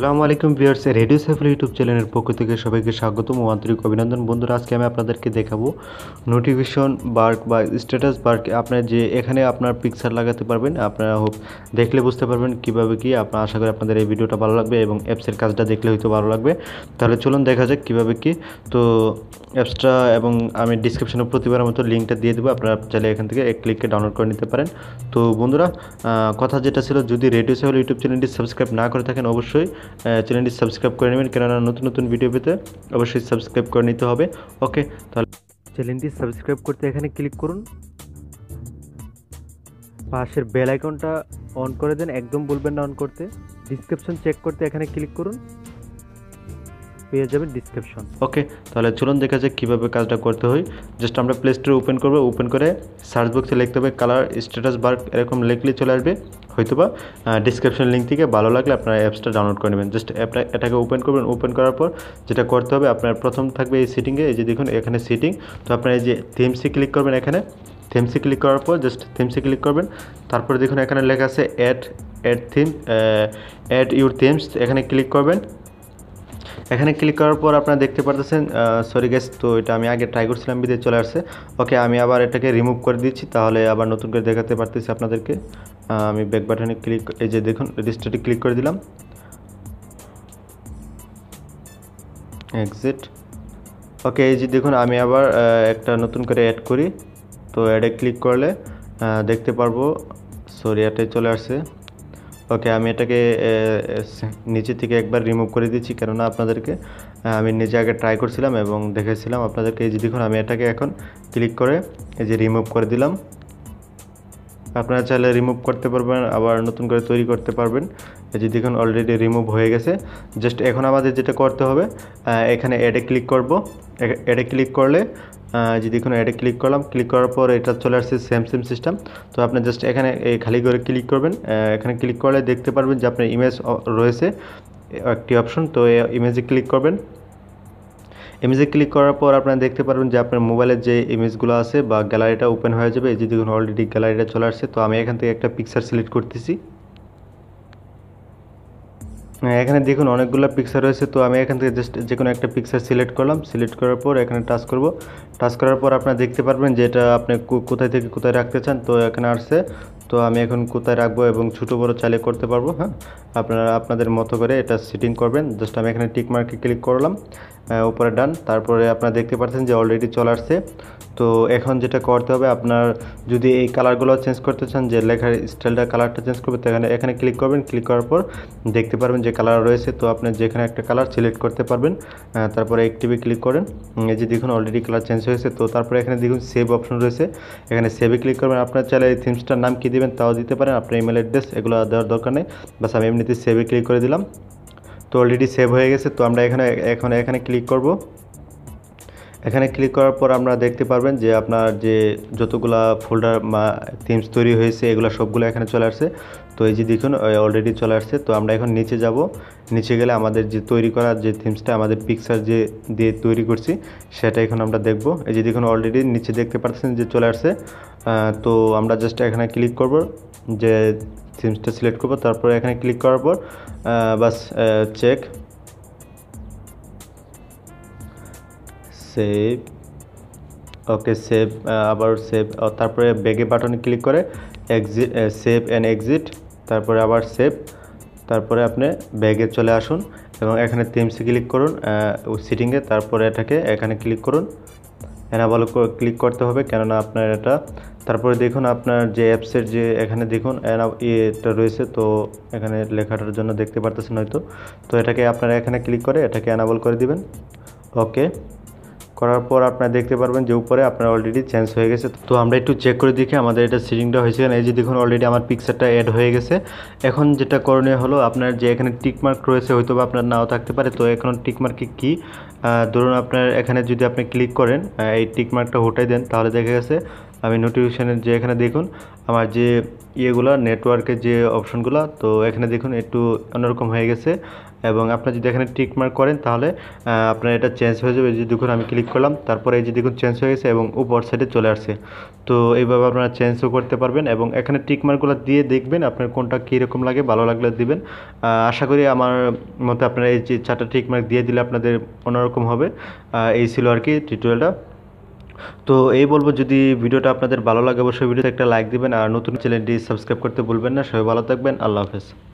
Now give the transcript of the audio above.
আসসালামু আলাইকুম viewers radio Saiful YouTube চ্যানেলের পক্ষ থেকে সবাইকে স্বাগতম ও আন্তরিক অভিনন্দন। বন্ধুরা, আজকে আমি আপনাদেরকে দেখাবো নোটিফিকেশন বার্ক বা স্ট্যাটাস বার্ক আপনার যে এখানে আপনার পিকচার লাগাতে পারবেন, আপনারা হোক দেখলে বুঝতে পারবেন কীভাবে কি, আপনার আশা করি আপনাদের এই ভিডিওটা ভালো লাগবে এবং অ্যাপসের কাজটা দেখলে হয়তো ভালো লাগবে। তাহলে চলুন দেখা যাক কীভাবে কি। তো অ্যাপসটা এবং আমি ডিসক্রিপশনে প্রতিবারের মতো লিঙ্কটা দিয়ে দেবো। আপনারা চাইলে এখান থেকে এক ক্লিককে ডাউনলোড করে নিতে পারেন। তো বন্ধুরা কথা যেটা ছিল, যদি রেডিও সাইফুল ইউটিউব চ্যানেলটি সাবস্ক্রাইব না করে থাকেন, অবশ্যই চ্যানেলটি সাবস্ক্রাইব করে নেবেন। কেননা নতুন নতুন ভিডিও পেতে অবশ্যই সাবস্ক্রাইব করে নিতে হবে। ওকে তাহলে চ্যানেলটি সাবস্ক্রাইব করতে এখানে ক্লিক করুন। পাশের বেল আইকনটা অন করে দেন। একদম বলবেন না অন করতে। ডিসক্রিপশন চেক করতে এখানে ক্লিক করুন। পেয়ে যাবেন ডিসক্রিপশন ওকে তাহলে চলুন দেখা যাক কীভাবে কাজটা করতে হয়। জাস্ট আমরা প্লে স্টোরে ওপেন করব ওপেন করে সার্চ বক্সে লিখতে হবে কালার স্ট্যাটাস বার এরকম লিখলেই চলে আসবে। হয়তোবা ডিসক্রিপশন লিঙ্ক থেকে ভালো লাগলে আপনারা অ্যাপসটা ডাউনলোড করে নেবেন। জাস্ট অ্যাপটা এটাকে ওপেন করবেন। ওপেন করার পর যেটা করতে হবে, আপনার প্রথম থাকবে এই সিটিংয়ে এই যে দেখুন এখানে সিটিং তো আপনার এই যে থিমসে ক্লিক করবেন এখানে। থিমসে ক্লিক করার পর জাস্ট থিমসে ক্লিক করবেন। তারপরে দেখুন এখানে লেখা আছে add add theme add your themes এখানে ক্লিক করবেন। এখানে ক্লিক করার পর আপনারা দেখতে পারতেছেন সরি গ্যাস তো এটা আমি আগে ট্রাই করছিলাম বিদে চলে আসছে। ওকে আমি আবার এটাকে রিমুভ করে দিচ্ছি, তাহলে আবার নতুন করে দেখাতে পারতেছি আপনাদেরকে। আমি ব্যাক বাটনে ক্লিক এই যে দেখুন রেজিস্টারটি ক্লিক করে দিলাম। এক্সিট ওকে এই যে দেখুন, আমি আবার একটা নতুন করে অ্যাড করি। তো অ্যাডে ক্লিক করলে দেখতে পারব সরি অ্যাডে চলে আসছে। ওকে আমি এটাকে নিচে থেকে একবার রিমুভ করে দিচ্ছি, কেননা আপনাদেরকে আমি নিজে আগে ট্রাই করছিলাম এবং দেখেছিলাম আপনাদেরকে। এই যে দেখুন, আমি এটাকে এখন ক্লিক করে এই যে রিমুভ করে দিলাম। আপনারা চাইলে রিমুভ করতে পারবেন, আবার নতুন করে তৈরি করতে পারবেন। এই যে দেখুন অলরেডি রিমুভ হয়ে গেছে। জাস্ট এখন আমাদের যেটা করতে হবে এখানে অ্যাডে ক্লিক করব। অ্যাডে ক্লিক করলে যে দেখুন অ্যাডে ক্লিক করলাম ক্লিক করার পর এটা চলে আসছে সেম সেম সিস্টেম তো আপনি জাস্ট এখানে খালি করে ক্লিক করবেন। এখানে ক্লিক করলে দেখতে পারবেন যে আপনার ইমেজ রয়েছে। একটি অপশন তো ইমেজে ক্লিক করবেন। ইমেজে ক্লিক করার পর আপনারা দেখতে পারবেন যে আপনার মোবাইলের যে ইমেজগুলো আছে বা গ্যালারিটা ওপেন হয়ে যাবে। এই যে দেখুন অলরেডি গ্যালারিটা চলে আসছে। তো আমি এখান থেকে একটা পিকচার সিলেক্ট করতেছি। এখানে দেখুন অনেকগুলো পিকচার রয়েছে। তো আমি এখান থেকে জাস্ট যে কোনো একটা পিকচার সিলেক্ট করলাম। সিলেক্ট করার পর এখানে টাচ করব। টাচ করার পর আপনারা দেখতে পারবেন যে এটা আপনি কোথায় থেকে কোথায় রাখতে চান। তো এখানে আসছে। তো আমি এখন কোথায় রাখব এবং ছোটো বড়ো চাইলে করতে পারব হ্যাঁ? আপনারা, আপনাদের মতো করে এটা সেটিং করবেন। জাস্ট আমি এখানে টিক মার্কে ক্লিক করলাম। উপরে ডান। তারপরে আপনারা দেখতে পাচ্ছেন যে অলরেডি চলে আসছে। তো এখন যেটা করতে হবে, আপনার যদি এই কালারগুলো চেঞ্জ করতে চান, যে লেখার স্টাইলটা কালারটা চেঞ্জ করবে, তো এখানে এখানে ক্লিক করবেন। ক্লিক করার পর দেখতে পারবেন যে কালার রয়েছে। তো আপনি যেখানে একটা কালার সিলেক্ট করতে পারবেন। তারপরে একটিভে ক্লিক করেন। এই যে দেখুন অলরেডি কালার চেঞ্জ হয়েছে। তো তারপরে এখানে দেখুন সেভ অপশন রয়েছে। এখানে সেভে ক্লিক করবেন। আপনার চাইলে এই থিমসটার নাম কী দেবেন, তাও দিতে পারেন। আপনার ইমেল অ্যাড্রেস এগুলো দেওয়ার দরকার নেই। বাস আমি এমনিতে সেভে ক্লিক করে দিলাম। তো অলরেডি সেভ হয়ে গেছে তো আমরা এখানে এখন এখানে ক্লিক করব। এখানে ক্লিক করার পর আমরা দেখতে পারবেন যে আপনার যে যতগুলা ফোল্ডার বা থিমস তৈরি হয়েছে, এগুলো সবগুলো এখানে চলে আসছে। তো এই যে দেখুন অলরেডি চলে আসছে। তো আমরা এখন নিচে যাব। নিচে গেলে আমাদের যে তৈরি করা যে থিমসটা আমাদের পিকচার যে দিয়ে তৈরি করছি, সেটা এখন আমরা দেখব। এই যে দেখুন অলরেডি নিচে দেখতে পাচ্ছেন যে চলে আসছে। তো আমরা জাস্ট এখানে ক্লিক করব, যে থিমসটা সিলেক্ট করব। তারপরে এখানে ক্লিক করার পর বাস চেক সেভ ওকে সেভ আবার সেভ তারপরে ব্যাগে বাটনে ক্লিক করে এক্সিট সেভ অ্যান্ড এক্সিট তারপরে আবার সেভ তারপরে আপনি ব্যাগে চলে আসুন এবং এখানে থিমসে ক্লিক করুন সিটিংয়ে তারপরে এটাকে এখানে ক্লিক করুন। এনাবল ক্লিক করতে হবে কেননা আপনার এটা, তারপরে দেখুন আপনার যে অ্যাপসের যে এখানে দেখুন ইয়েটা রয়েছে, তো এখানে লেখাটার জন্য দেখতে পারতেছেন হয়তো। তো এটাকে আপনারা এখানে ক্লিক করে এটাকে এনাবল করে দিবেন। ওকে করার পর আপনারা দেখতে পারবেন যে উপরে আপনার অলরেডি চেঞ্জ হয়ে গেছে। তো আমরা একটু চেক করে দেখি আমাদের এটা সিটিংটা হয়েছে না এই যে দেখুন অলরেডি আমার পিকচারটা অ্যাড হয়ে গেছে। এখন যেটা করণীয় হলো, আপনার যে এখানে টিকমার্ক রয়েছে, হয়তো বা আপনার নাও থাকতে পারে। তো এখন টিকমার্কে কি? ধরুন আপনার এখানে যদি আপনি ক্লিক করেন এই টিকমার্কটা হটাই দেন, তাহলে দেখা গেছে আমি নোটিফিকেশানের যে এখানে দেখুন, আমার যে ইয়েগুলো নেটওয়ার্কের যে অপশনগুলো তো এখানে দেখুন একটু অন্যরকম হয়ে গেছে। এবং আপনার যদি এখানে টিক মার্ক করেন, তাহলে আপনার এটা চেঞ্জ হয়ে যাবে। যে দেখুন, আমি ক্লিক করলাম, তারপরে এই যে দেখুন চেঞ্জ হয়ে গেছে এবং উপর সাইডে চলে আসছে। তো এইভাবে আপনারা চেঞ্জও করতে পারবেন এবং এখানে টিক মার্কগুলো দিয়ে দেখবেন আপনার কোনটা কীরকম লাগে, ভালো লাগলে দিবেন। আশা করি আমার মতে আপনারা এই যে চারটা টিক মার্ক দিয়ে দিলে আপনাদের অন্যরকম হবে। এই ছিল আর কি টিউটোরিয়ালটা তো এই বলব যদি ভিডিওটা আপনাদের ভালো লাগে, অবশ্যই ভিডিওতে একটা লাইক দিবেন আর নতুন চ্যানেলটি সাবস্ক্রাইব করতে ভুলবেন না। সবাই ভালো থাকবেন। আল্লাহ হাফেজ।